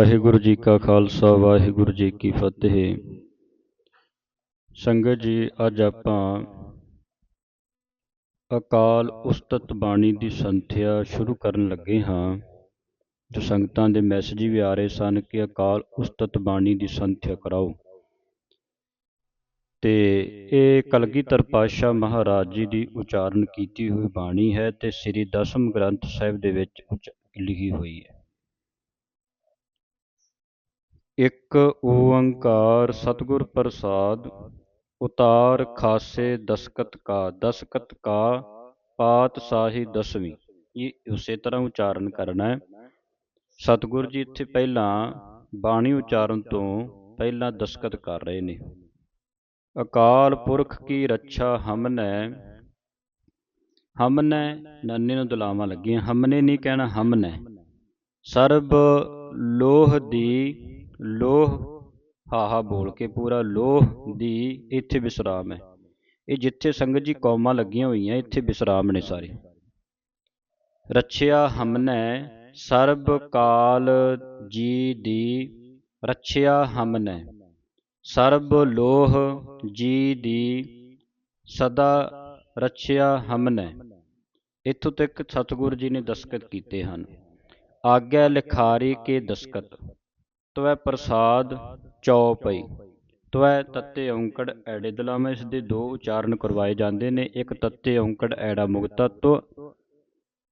ਵਾਹਿਗੁਰੂ ਜੀ ਕਾ ਖਾਲਸਾ, ਵਾਹਿਗੁਰੂ ਜੀ ਕੀ ਫਤਿਹ। ਸੰਗਤ ਜੀ, ਅੱਜ ਆਪਾਂ ਅਕਾਲ ਉਸਤਤ ਬਾਣੀ ਦੀ ਸੰਥਿਆ ਸ਼ੁਰੂ ਕਰਨ ਲੱਗੇ ਹਾਂ। ਜੋ ਸੰਗਤਾਂ ਦੇ ਮੈਸੇਜ ਵੀ ਆ ਰਹੇ ਸਨ ਕਿ ਅਕਾਲ ਉਸਤਤ ਬਾਣੀ ਦੀ ਸੰਥਿਆ ਕਰਾਓ। ਤੇ ਇਹ ਕਲਗੀਧਰ ਪਾਤਸ਼ਾਹ ਮਹਾਰਾਜ ਜੀ ਦੀ ਉਚਾਰਨ ਕੀਤੀ ਹੋਈ ਬਾਣੀ ਹੈ ਤੇ ਸ੍ਰੀ ਦਸਮ ਗ੍ਰੰਥ ਸਾਹਿਬ ਦੇ ਵਿੱਚ ਉਚ- ਲਿਖੀ ਹੋਈ ਹੈ। ਇੱਕ ਓੰਕਾਰ ਸਤਿਗੁਰ ਪ੍ਰਸਾਦ, ਉਤਾਰ ਖਾਸੇ ਦਸਕਤ ਕਾ ਦਸਕਤ ਕਾ, ਪਾਤ ਸਾਹੀ ਦਸਵੀਂ। ਇਹ ਉਸੇ ਤਰ੍ਹਾਂ ਉਚਾਰਨ ਕਰਨਾ ਹੈ। ਸਤਿਗੁਰ ਜੀ ਇੱਥੇ ਪਹਿਲਾਂ ਬਾਣੀ ਉਚਾਰਨ ਤੋਂ ਪਹਿਲਾਂ ਦਸਕਤ ਕਰ ਰਹੇ ਨੇ। ਅਕਾਲ ਪੁਰਖ ਕੀ ਰੱਛਾ ਹਮਨੈ ਹਮਨੈ ਨੰਨੇ ਨੂੰ ਦੁਲਾਵਾਂ ਲੱਗੀਆਂ। ਹਮਨੇ ਨਹੀਂ ਕਹਿਣਾ ਹਮਨੈ। ਸਰਬ ਲੋਹ ਦੀ ਲੋਹ ਹਾਹਾ ਬੋਲ ਕੇ ਪੂਰਾ ਲੋਹ ਦੀ ਇੱਥੇ ਵਿਸਰਾਮ ਹੈ। ਇਹ ਜਿੱਥੇ ਸੰਗਤ ਜੀ ਕੌਮਾਂ ਲੱਗੀਆਂ ਹੋਈਆਂ, ਇੱਥੇ ਵਿਸਰਾਮ ਨੇ ਸਾਰੇ। ਰੱਛਿਆ ਹਮਨੈ ਸਰਬ ਕਾਲ ਜੀ ਦੀ, ਰੱਛਿਆ ਹਮਨੈ ਸਰਬ ਲੋਹ ਜੀ ਦੀ, ਸਦਾ ਰੱਛਿਆ ਹਮਨੈ। ਇਥੋਂ ਤੱਕ ਸਤਿਗੁਰੂ ਜੀ ਨੇ ਦਸਕਤ ਕੀਤੇ ਹਨ। ਆਗਿਆ ਲਿਖਾਰੀ ਕੇ ਦਸਕਤ ਤਵੈ ਪ੍ਰਸਾਦ ਚੌਪਈ ਤਵੈ ਤੱਤੇ ਔਂਕੜ ਐੜੇ ਦਲਾਮੇ ਇਸ ਦੇ ਦੋ ਉਚਾਰਨ ਕਰਵਾਏ ਜਾਂਦੇ ਨੇ, ਇੱਕ ਤੱਤੇ ਔਂਕੜ ਐੜਾ ਮੁਕਤਾ ਤੋਂ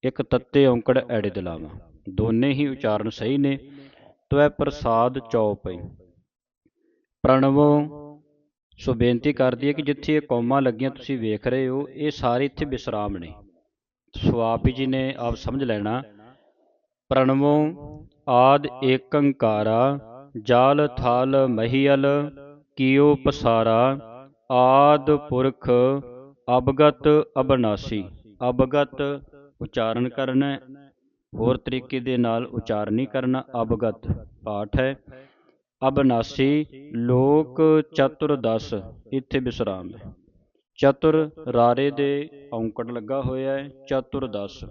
ਇੱਕ ਤੱਤੇ ਔਂਕੜ ਐੜੇ ਦਲਾਮਾ। ਦੋਨੇ ਹੀ ਉਚਾਰਨ ਸਹੀ ਨੇ। ਤਵੈ ਪ੍ਰਸਾਦ ਚੌਪਈ ਪ੍ਰਣਵੋ, ਸੋ ਬੇਨਤੀ ਕਰਦੀ ਹੈ ਕਿ ਜਿੱਥੇ ਇਹ ਕੌਮਾਂ ਲੱਗੀਆਂ ਤੁਸੀਂ ਵੇਖ ਰਹੇ ਹੋ, ਇਹ ਸਾਰੇ ਇੱਥੇ ਵਿਸਰਾਮ ਨੇ। ਸੋ ਆਪ ਜੀ ਨੇ ਆਪ ਸਮਝ ਲੈਣਾ। ਪ੍ਰਣਵੋ ਆਦ ਏਕੰਕਾਰਾ, ਜਾਲ ਥਾਲ ਮਹੀਅਲ ਕੀਓ ਪਸਾਰਾ, ਆਦ ਪੁਰਖ, ਅਬਗਤ ਅਬਨਾਸੀ। ਅਬਗਤ ਉਚਾਰਨ ਕਰਨਾ ਹੋਰ ਤਰੀਕੇ ਦੇ ਨਾਲ ਉਚਾਰਨ ਨਹੀਂ ਕਰਨਾ, ਅਬਗਤ ਪਾਠ ਹੈ। ਅਬਨਾਸੀ ਲੋਕ ਚਤੁਰਦਸ, ਇੱਥੇ ਵਿਸਰਾਮ ਹੈ। ਚਤੁਰ ਰਾਰੇ ਦੇ ਔਂਕੜ ਲੱਗਾ ਹੋਇਆ ਹੈ, ਚਤੁਰਦਸ।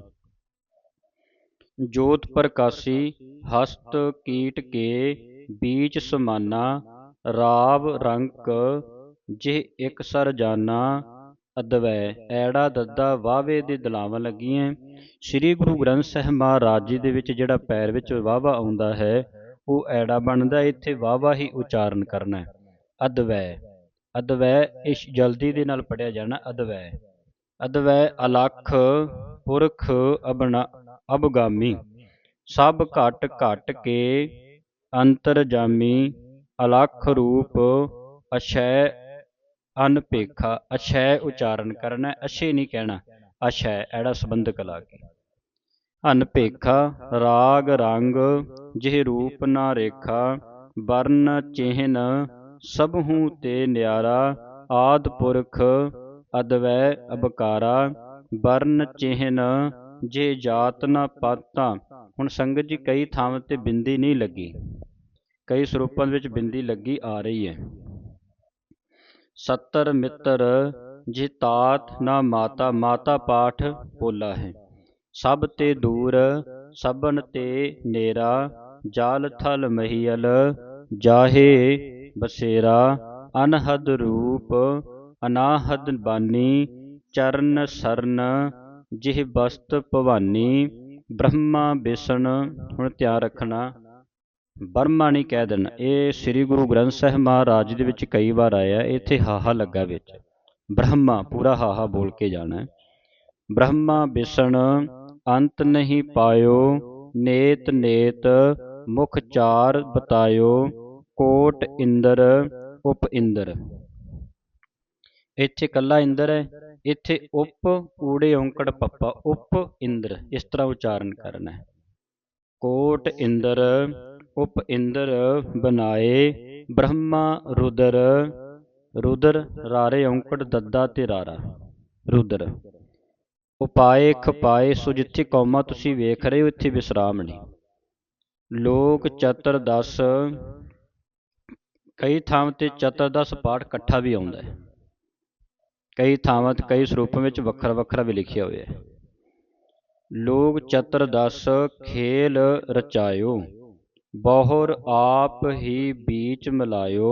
ਜੋਤ ਪ੍ਰਕਾਸ਼ੀ, ਹਸਤ ਕੀਟ ਕੇ ਬੀਚ ਸਮਾਨਾ, ਰਾਵ ਰੰਕ, ਜਿਹ ਇੱਕ ਸਰ ਜਾਨਾ, ਅਦਵੈ, ਐੜਾ ਦੱਦਾ, ਵਾਵੇ ਦੇ ਦਲਾਵਾਂ ਲੱਗੀਆਂ। ਸ੍ਰੀ ਗੁਰੂ ਗ੍ਰੰਥ ਸਾਹਿਬ ਮਹਾਰਾਜ ਜੀ ਦੇ ਵਿੱਚ ਜਿਹੜਾ ਪੈਰ ਵਿੱਚ ਵਾਵਾ ਆਉਂਦਾ ਹੈ, ਉਹ ਐੜਾ ਬਣਦਾ, ਇੱਥੇ ਵਾਵਾ ਹੀ ਉਚਾਰਨ ਕਰਨਾ ਅਦਵੈ ਅਦਵੈ ਇਸ ਜਲਦੀ ਦੇ ਨਾਲ ਪੜਿਆ ਜਾਣਾ, ਅਦਵੈ। ਅਦਵੈ ਅਲਖ, ਪੁਰਖ ਅਬਨਾ ਅਬਗਾਮੀ। ਸਭ ਘਟ ਘਟ ਕੇ ਅੰਤਰਜਾਮੀ ਅਲਖ ਰੂਪ ਅਛੈ ਅਨਪੇਖਾ ਅਛੈ ਉਚਾਰਨ ਕਰਨਾ ਹੈ, ਨਹੀਂ ਕਹਿਣਾ ਅਛੈ ਐੜਾ ਸੰਬੰਧਕ ਲਾ ਕੇ। ਅਨਪੇਖਾ ਰਾਗ ਰੰਗ ਜਿਹ ਰੂਪ ਨਾ ਰੇਖਾ ਵਰਨ ਚਿਹਨ ਸਭਹੂ ਤੇ ਨਿਆਰਾ ਆਦ ਪੁਰਖ ਅਦਵੈ ਅਬਕਾਰਾ ਵਰਨ ਚਿਹਨ ਜੇ ਜਾਤ ਨਾ ਪਾਤਾ, ਹੁਣ ਸੰਗਤ ਜੀ ਕਈ ਥਾਵਾਂ ਤੇ ਬਿੰਦੀ ਨਹੀਂ ਲੱਗੀ। ਕਈ ਸਰੂਪਾਂ ਵਿੱਚ ਬਿੰਦੀ ਲੱਗੀ ਆ ਰਹੀ ਹੈ। ਸੱਤਰ ਮਿੱਤਰ, ਜੇ ਤਾਤ ਨਾ ਮਾਤਾ ਮਾਤਾ ਪਾਠ ਪੋਲਾ ਹੈ। ਸਭ ਤੇ ਦੂਰ, ਸਭਨ ਤੇ ਨੇਰਾ, ਜਾਲ ਥਲ ਮਹੀਲ, ਜਾਹੇ ਬਸੇਰਾ, ਅਨਹਦ ਰੂਪ, ਅਨਾਹਦ ਬਾਨੀ, ਚਰਨ ਸਰਨ ਜਿਹ ਬਸਤ ਭਵਾਨੀ, ਬ੍ਰਹਮਾ ਬਿਸ਼ਨ ਹੁਣ ਧਿਆਨ ਰੱਖਣਾ। ਬਰਮਾ ਨਹੀਂ ਕਹਿ ਦੇਣਾ। ਇਹ ਸ੍ਰੀ ਗੁਰੂ ਗ੍ਰੰਥ ਸਾਹਿਬ ਮਹਾਰਾਜ ਦੇ ਵਿੱਚ ਕਈ ਵਾਰ ਆਇਆ, ਇੱਥੇ ਹਾਹਾ ਲੱਗਾ ਵਿੱਚ। ਬ੍ਰਹਮਾ, ਪੂਰਾ ਹਾਹਾ ਬੋਲ ਕੇ ਜਾਣਾ। ਬ੍ਰਹਮਾ ਬਿਸਣ, ਅੰਤ ਨਹੀਂ ਪਾਇਓ, ਨੇਤ ਨੇਤ, ਮੁਖ ਚਾਰ ਬਤਾਇਓ, ਕੋਟ ਇੰਦਰ, ਉਪ ਇੰਦਰ। ਇੱਥੇ ਕੱਲਾ ਇੰਦਰ ਹੈ, ਇੱਥੇ ਉਪ ਊੜੇ ਔਂਕੜ, ਪੱਪਾ, ਉਪ, ਇੰਦਰ, ਇਸ ਤਰ੍ਹਾਂ ਉਚਾਰਨ ਕਰਨਾ ਹੈ। ਕੋਟ ਇੰਦਰ, ਉਪ ਇੰਦਰ, ਬਨਾਏ, ਬ੍ਰਹਮਾ, ਰੁਦਰ ਰੁਦਰ, ਰਾਰੇ, ਔਂਕੜ, ਦੱਦਾ ਤੇ ਰਾਰਾ, ਰੁਦਰ। ਉਪਾਏ, ਖਪਾਏ, ਸੋ ਜਿੱਥੇ ਕੌਮਾ ਤੁਸੀਂ ਵੇਖ ਰਹੇ ਹੋ, ਇੱਥੇ ਵਿਸਰਾਮ ਨਹੀਂ। ਲੋਕ ਚਤਰ ਚਤੁਰਦਸ ਕਈ ਥਾਂ ਤੇ ਚਤਰ ਚਤੁਰਦਸ ਪਾਠ ਇਕੱਠਾ ਵੀ ਆਉਂਦਾ ਹੈ। ਕਈ ਥਾਵਾਂ ਤੇ ਕਈ ਸਰੂਪਾਂ ਵਿੱਚ ਵੱਖਰਾ ਵੱਖਰਾ ਵੀ ਲਿਖਿਆ ਹੋਇਆ ਹੈ। ਚਤਰ ਚਤੁਰਦਸ ਖੇਲ ਰਚਾਇਓ, ਬਹੁਰ ਆਪ ਹੀ ਬੀਚ ਮਿਲਾਇਓ,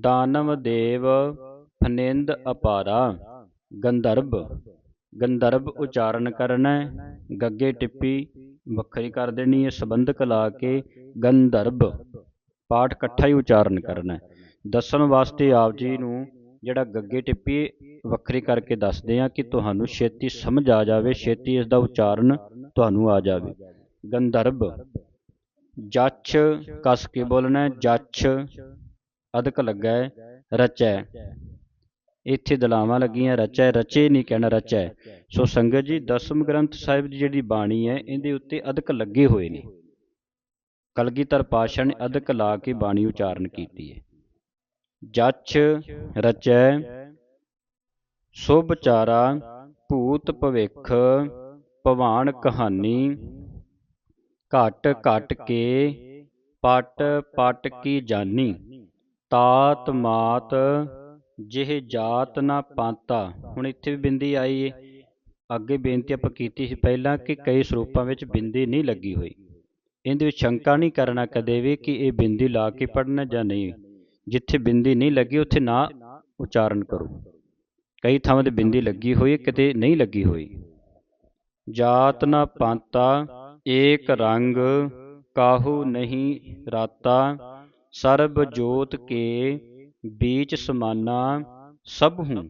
ਦਾਨਵ ਦੇਵ ਫਨਿੰਦ ਅਪਾਰਾ, ਗੰਧਰਬ ਗੰਧਰਬ ਉਚਾਰਨ ਕਰਨਾ, ਗੱਗੇ ਟਿੱਪੀ ਵੱਖਰੀ ਕਰ ਦੇਣੀ ਹੈ ਸੰਬੰਧਕ ਲਾ ਕੇ ਗੰਧਰਬ, ਪਾਠ ਇਕੱਠਾ ਹੀ ਉਚਾਰਨ ਕਰਨਾ। ਦੱਸਣ ਵਾਸਤੇ ਆਪ ਜੀ ਨੂੰ ਜਿਹੜਾ ਗੱਗੇ ਟਿੱਪੀ ਵੱਖਰੀ ਕਰਕੇ ਦੱਸਦੇ ਆ ਕਿ ਤੁਹਾਨੂੰ ਛੇਤੀ ਸਮਝ ਆ ਜਾਵੇ, ਛੇਤੀ ਇਸ ਦਾ ਉਚਾਰਨ ਤੁਹਾਨੂੰ ਆ ਜਾਵੇ। ਗੰਧਰਬ ਜੱਛ ਕਸ ਕੇ ਬੋਲਣਾ ਜੱਛ ਅਦਕ ਲੱਗਾ ਹੈ, ਰਚੈ। ਇੱਥੇ ਦਲਾਵਾਂ ਲੱਗੀਆਂ, ਰਚੈ, ਰਚੇ ਨਹੀਂ ਕਹਿਣਾ, ਰਚੈ। ਸੋ ਸੰਗਤ ਜੀ, ਦਸਮ ਗ੍ਰੰਥ ਸਾਹਿਬ ਦੀ ਜਿਹੜੀ ਬਾਣੀ ਹੈ, ਇਹਦੇ ਉੱਤੇ ਅਦਕ ਲੱਗੇ ਹੋਏ ਨੇ। ਕਲਗੀਧਰ ਪਾਤਸ਼ਾਹ ਨੇ ਅਦਕ ਲਾ ਕੇ ਬਾਣੀ ਉਚਾਰਨ ਕੀਤੀ ਹੈ। ਜਛ ਰਚੈ, ਸੁਭ ਚਾਰਾ ਭੂਤ ਭਵਿੱਖ, ਭਵਾਨ ਕਹਾਣੀ। ਘਟ ਘਟ ਕੇ ਪਟ ਪਟ ਕੀ ਜਾਨੀ। ਤਾਤ ਮਾਤ ਜਿਹ ਜਾਤ ਨਾ ਪਾਂਤਾ। ਹੁਣ ਇੱਥੇ ਵੀ ਬਿੰਦੀ ਆਈ ਏ। ਅੱਗੇ ਬੇਨਤੀ ਆਪਾਂ ਕੀਤੀ ਸੀ ਪਹਿਲਾਂ ਕਿ ਕਈ ਸਰੂਪਾਂ ਵਿੱਚ ਬਿੰਦੀ ਨਹੀਂ ਲੱਗੀ ਹੋਈ। ਇਹਦੇ ਵਿੱਚ ਸ਼ੰਕਾ ਨਹੀਂ ਕਰਨਾ ਕਦੇ ਵੀ ਕਿ ਇਹ ਬਿੰਦੀ ਲਾ ਕੇ ਪੜਨਾ ਜਾਂ ਨਹੀਂ। ਜਿੱਥੇ ਬਿੰਦੀ ਨਹੀਂ ਲੱਗੀ, ਉੱਥੇ ਨਾ ਉਚਾਰਨ ਕਰੋ। ਕਈ ਥਾਵਾਂ ਤੇ ਬਿੰਦੀ ਲੱਗੀ ਹੋਈ ਹੈ ਕਿਤੇ ਨਹੀਂ ਲੱਗੀ ਹੋਈ। ਜਾਤ ਨਾ ਪਾਤਾ, ਏਕ ਰੰਗ ਕਾਹੂ ਨਹੀਂ ਰਾਤਾ। ਸਰਬ ਜੋਤ ਕੇ ਬੀਚ ਸਮਾਨਾ, ਸਭ ਹੂੰ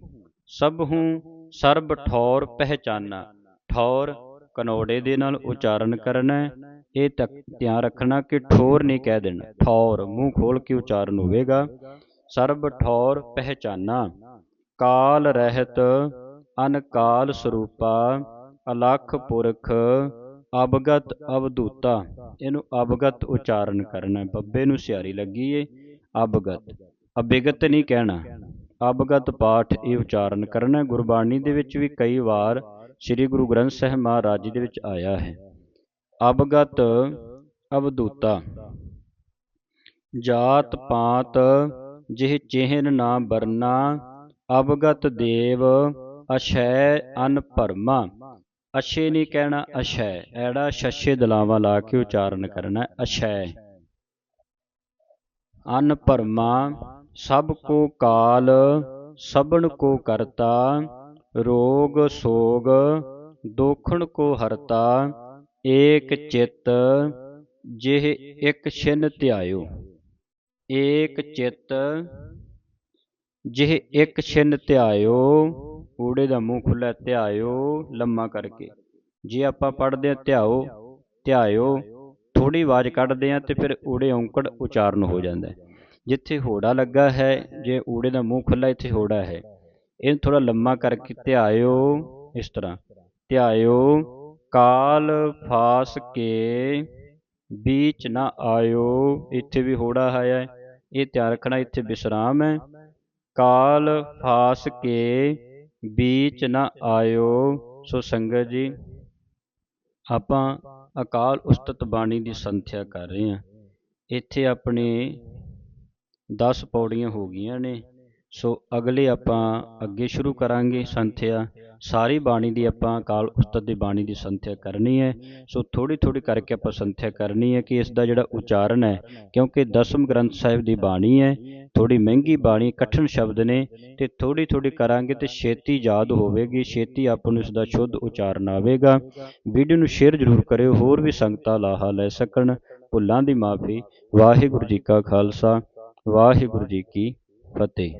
ਸਭ ਹੂੰ ਸਰਬ ਠੌਰ ਪਹਿਚਾਨਾ। ਠੌਰ ਕਨੋੜੇ ਦੇ ਨਾਲ ਉਚਾਰਨ ਕਰਨਾ ਇਹ ਤੱਕ ਧਿਆਨ ਰੱਖਣਾ ਕਿ ਠੋਰ ਨਹੀਂ ਕਹਿ ਦੇਣਾ। ਠੌਰ ਮੂੰਹ ਖੋਲ ਕੇ ਉਚਾਰਨ ਹੋਵੇਗਾ। ਸਰਬ ਠੌਰ ਪਹਿਚਾਨਾ। ਕਾਲ ਰਹਿਤ, ਅਨਕਾਲ ਸਰੂਪਾ, ਅਲਖ ਪੁਰਖ, ਅਵਗਤ ਅਵਧੂਤਾ। ਇਹਨੂੰ ਅਵਗਤ ਉਚਾਰਨ ਕਰਨਾ। ਬੱਬੇ ਨੂੰ ਸਿਆਰੀ ਲੱਗੀ ਏ। ਅਵਗਤ। ਅਬਿਗਤ ਨਹੀਂ ਕਹਿਣਾ। ਅਵਗਤ ਪਾਠ ਇਹ ਉਚਾਰਨ ਕਰਨਾ। ਗੁਰਬਾਣੀ ਦੇ ਵਿੱਚ ਵੀ ਕਈ ਵਾਰ ਸ੍ਰੀ ਗੁਰੂ ਗ੍ਰੰਥ ਸਾਹਿਬ ਮਹਾਰਾਜ ਜੀ ਦੇ ਵਿੱਚ ਆਇਆ ਹੈ। ਅਵਗਤ ਅਵਦੂਤਾ ਜਾਤ ਪਾਤ ਜਿਹ ਚਿਹਨ ਨਾ ਬਰਨਾ ਅਵਗਤ ਦੇਵ ਅਸ਼ੈ ਅਨ ਭਰਮਾ। ਅਸ਼ੇ ਨਹੀਂ ਕਹਿਣਾ ਅਸ਼ੈ ਐੜਾ ਛੱਛੇ ਦਲਾਵਾਂ ਲਾ ਕੇ ਉਚਾਰਨ ਕਰਨਾ ਅਸ਼ੈ ਅਨ ਭਰਮਾ, ਸਭ ਕੋ ਕਾਲ ਸਭਨ ਕੋ ਕਰਤਾ, ਰੋਗ ਸੋਗ, ਦੋਖਣ ਕੋ ਹਰਤਾ ਏਕ ਚਿਤ ਜਿਹ ਇੱਕ ਛਿਨ ਧਿਆਇਓ। ਏਕ ਚਿਤ ਜਿਹ ਇੱਕ ਛਿਨ ਧਿਆਇਓ, ਊੜੇ ਦਾ ਮੂੰਹ ਖੁੱਲਾ ਧਿਆਇਓ ਲੰਮਾ ਕਰਕੇ। ਜੇ ਆਪਾਂ ਪੜ੍ਹਦੇ ਆ ਧਿਆਓ, ਧਿਆਇਓ ਥੋੜੀ ਆਵਾਜ਼ ਕੱਢਦੇ ਆ ਤੇ ਫਿਰ ਊੜੇ ਔਂਕੜ ਉਚਾਰਨ ਹੋ ਜਾਂਦਾ ਜਿੱਥੇ ਹੋੜਾ ਲੱਗਾ ਹੈ, ਜੇ ਊੜੇ ਦਾ ਮੂੰਹ ਖੁੱਲਾ ਇੱਥੇ ਹੋੜਾ ਹੈ। ਇਹਨੂੰ ਥੋੜਾ ਲੰਮਾ ਕਰਕੇ ਧਿਆਇਓ ਇਸ ਤਰ੍ਹਾਂ। ਧਿਆਇਓ ਕਾਲ ਫਾਸ ਕੇ ਬੀਚ ਨਾ ਆਇਓ, ਇੱਥੇ ਵੀ ਹੋੜਾ ਆਇਆ ਹੈ। ਇਹ ਧਿਆਨ ਰੱਖਣਾ, ਇੱਥੇ ਵਿਸਰਾਮ ਹੈ। ਕਾਲ ਫਾਸ ਕੇ ਬੀਚ ਨਾ ਆਇਓ। ਸੋ ਸੰਗਤ ਜੀ, ਆਪਾਂ ਅਕਾਲ ਉਸਤਤ ਬਾਣੀ ਦੀ ਸੰਥਿਆ ਕਰ ਰਹੇ ਹਾਂ। ਇੱਥੇ ਆਪਣੇ 10 ਪੌੜੀਆਂ ਹੋ ਗਈਆਂ ਨੇ। ਸੋ ਅਗਲੇ ਆਪਾਂ ਅੱਗੇ ਸ਼ੁਰੂ ਕਰਾਂਗੇ ਸੰਥਿਆ। ਸਾਰੀ ਬਾਣੀ ਦੀ ਆਪਾਂ ਕਾਲ ਉਸਤਤ ਦੀ ਬਾਣੀ ਦੀ ਸੰਥਿਆ ਕਰਨੀ ਹੈ। ਸੋ ਥੋੜੀ ਥੋੜੀ ਕਰਕੇ ਆਪਾਂ ਸੰਥਿਆ ਕਰਨੀ ਹੈ ਕਿ ਇਸ ਦਾ ਜਿਹੜਾ ਉਚਾਰਨ ਹੈ, ਕਿਉਂਕਿ ਦਸਮ ਗ੍ਰੰਥ ਸਾਹਿਬ ਦੀ ਬਾਣੀ ਹੈ ਥੋੜੀ ਮਹਿੰਗੀ ਬਾਣੀ, ਕਠਿਨ ਸ਼ਬਦ ਨੇ, ਤੇ ਥੋੜੀ ਥੋੜੀ ਕਰਾਂਗੇ ਤੇ ਛੇਤੀ ਯਾਦ ਹੋਵੇਗੀ, ਛੇਤੀ ਆਪਾਂ ਨੂੰ ਇਸ ਦਾ ਸ਼ੁੱਧ ਉਚਾਰਨ ਆਵੇਗਾ। ਵੀਡੀਓ ਨੂੰ ਸ਼ੇਅਰ ਜ਼ਰੂਰ ਕਰਿਓ, ਹੋਰ ਵੀ ਸੰਗਤਾਂ ਲਾਹਾ ਲੈ ਸਕਣ। ਭੁੱਲਾਂ ਦੀ ਮਾਫੀ। ਵਾਹਿਗੁਰੂ ਜੀ ਕਾ ਖਾਲਸਾ, ਵਾਹਿਗੁਰੂ ਜੀ ਕੀ ਫਤਿਹ।